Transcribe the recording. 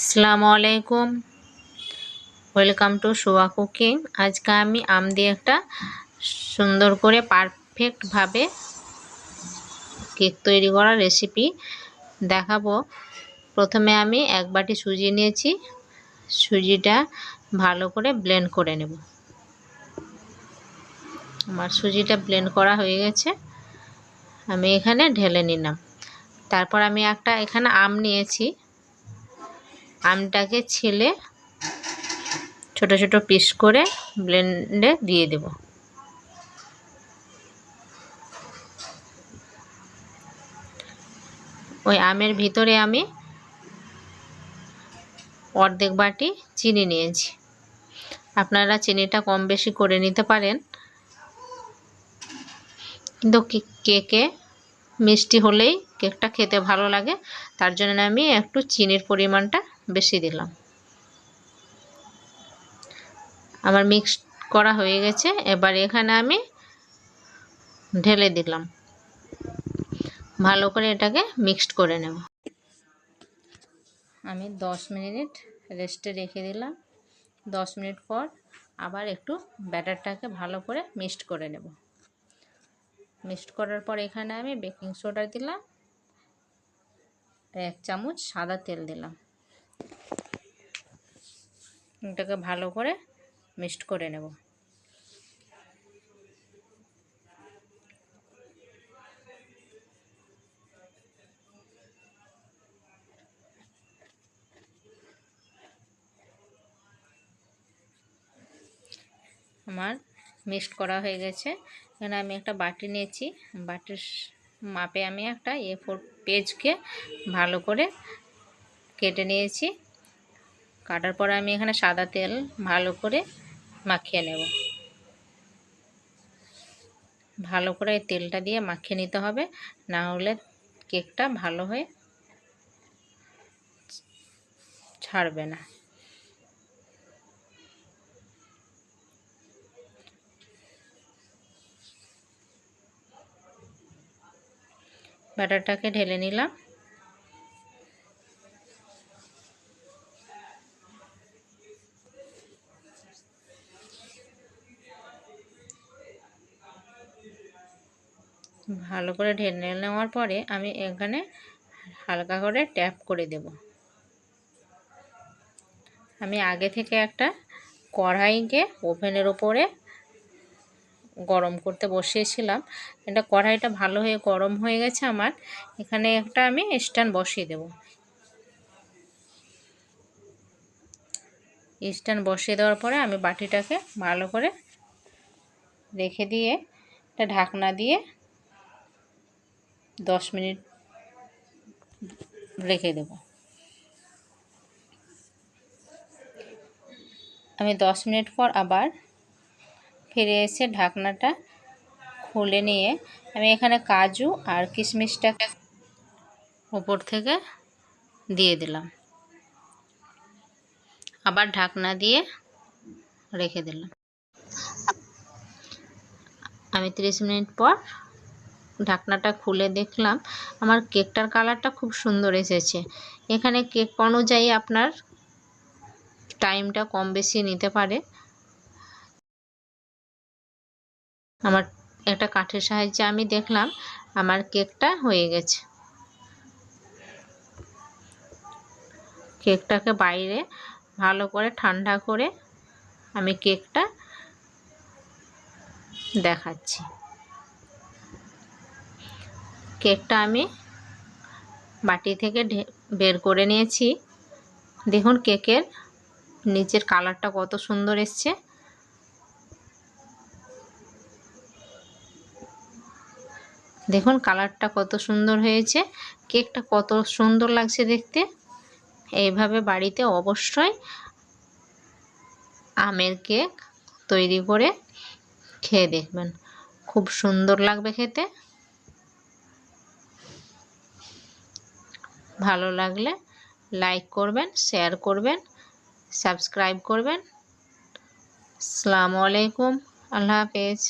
আসসালামু আলাইকুম। Welcome to soya cooking আজকে আমি আম দিয়ে একটা সুন্দর করে পারফেক্টভাবে কেক তৈরি করার রেসিপি দেখাবো। প্রথমে আমি এক বাটি সুজি নিয়েছি। সুজিটা ভালো করে ব্লেন্ড করে নেব। আমার সুজিটা ব্লেন্ড করা হয়ে গেছে। আমি এখানে ঢেলে নিলাম। তারপর আমি একটা এখানে আম নিয়েছি। আমটাকে ছেলে ছোট ছোট পিস করে ব্লেন্ডে দিয়ে দেব। ওই আমের ভিতরে আমি অর্ধেক বাটি চিনি নিয়েছি। আপনারা চিনিটা কম বেশি করে নিতে পারেন। কিন্তু কেকে মিষ্টি হলেই কেকটা খেতে ভালো লাগে, তার জন্য আমি একটু চিনির পরিমাণটা বেশি দিলাম। আমার মিক্স করা হয়ে গেছে, এবার এখানে আমি ঢেলে দিলাম। ভালো করে এটাকে মিক্সড করে নেব। আমি দশ মিনিট রেস্টে রেখে দিলাম। দশ মিনিট পর আবার একটু ব্যাটারটাকে ভালো করে মিক্সড করে নেব। মিক্সড করার পর এখানে আমি বেকিং সোডা দিলাম। এক চামচ সাদা তেল দিলাম। এটাকে ভালো করে মিক্সড করে নেব। আমার মিক্সড করা হয়ে গেছে। এখানে আমি একটা বাটি নিয়েছি। বাটির মাপে আমি একটা এ ফোর পেজকে ভালো করে কেটে নিয়েছি। কাটার পরে আমি এখানে সাদা তেল ভালো করে মাখিয়ে নেব। ভালো করে তেলটা দিয়ে মাখিয়ে নিতে হবে, না হলে কেকটা ভালো হয়ে ছাড়বে না। ব্যাটারটাকে ঢেলে নিলাম। ভালো করে ঢেলে নেওয়ার পরে আমি এখানে হালকা করে ট্যাপ করে দেব। আমি আগে থেকে একটা কড়াইকে ওভেনের ওপরে গরম করতে বসিয়েছিলাম। এটা কড়াইটা ভালো হয়ে গরম হয়ে গেছে আমার। এখানে একটা আমি স্ট্যান্ড বসিয়ে দেব। স্ট্যান্ড বসিয়ে দেওয়ার পরে আমি বাটিটাকে ভালো করে রেখে দিয়ে একটা ঢাকনা দিয়ে দশ মিনিট রেখে দেব। আমি দশ মিনিট পর আবার ফিরে এসে ঢাকনাটা খুলে নিয়ে আমি এখানে কাজু আর কিশমিশটাকে ওপর থেকে দিয়ে দিলাম। আবার ঢাকনা দিয়ে রেখে দিলাম। আমি 30 মিনিট পর ঢাকনাটা খুলে দেখলাম। আমার কেকটার কালারটা খুব সুন্দর এসেছে। এখানে কেক অনুযায়ী আপনার টাইমটা কম বেশি নিতে পারে। আমার একটা কাঠের সাহায্যে আমি দেখলাম, আমার কেকটা হয়ে গেছে। কেকটাকে বাইরে ভালো করে ঠান্ডা করে আমি কেকটা দেখাচ্ছি। কেকটা আমি বাটি থেকে বের করে নিয়েছি। দেখুন কেকের নিচের কালারটা কত সুন্দর এসছে। দেখুন কালারটা কত সুন্দর হয়েছে। কেকটা কত সুন্দর লাগছে দেখতে। এইভাবে বাড়িতে অবশ্যই আমের কেক তৈরি করে খেয়ে দেখবেন। খুব সুন্দর লাগবে খেতে। ভালো লাগলে লাইক করবেন শেয়ার করবেন সাবস্ক্রাইব করবেন। আসসালামু আলাইকুম আল্লাহ হাফেজ।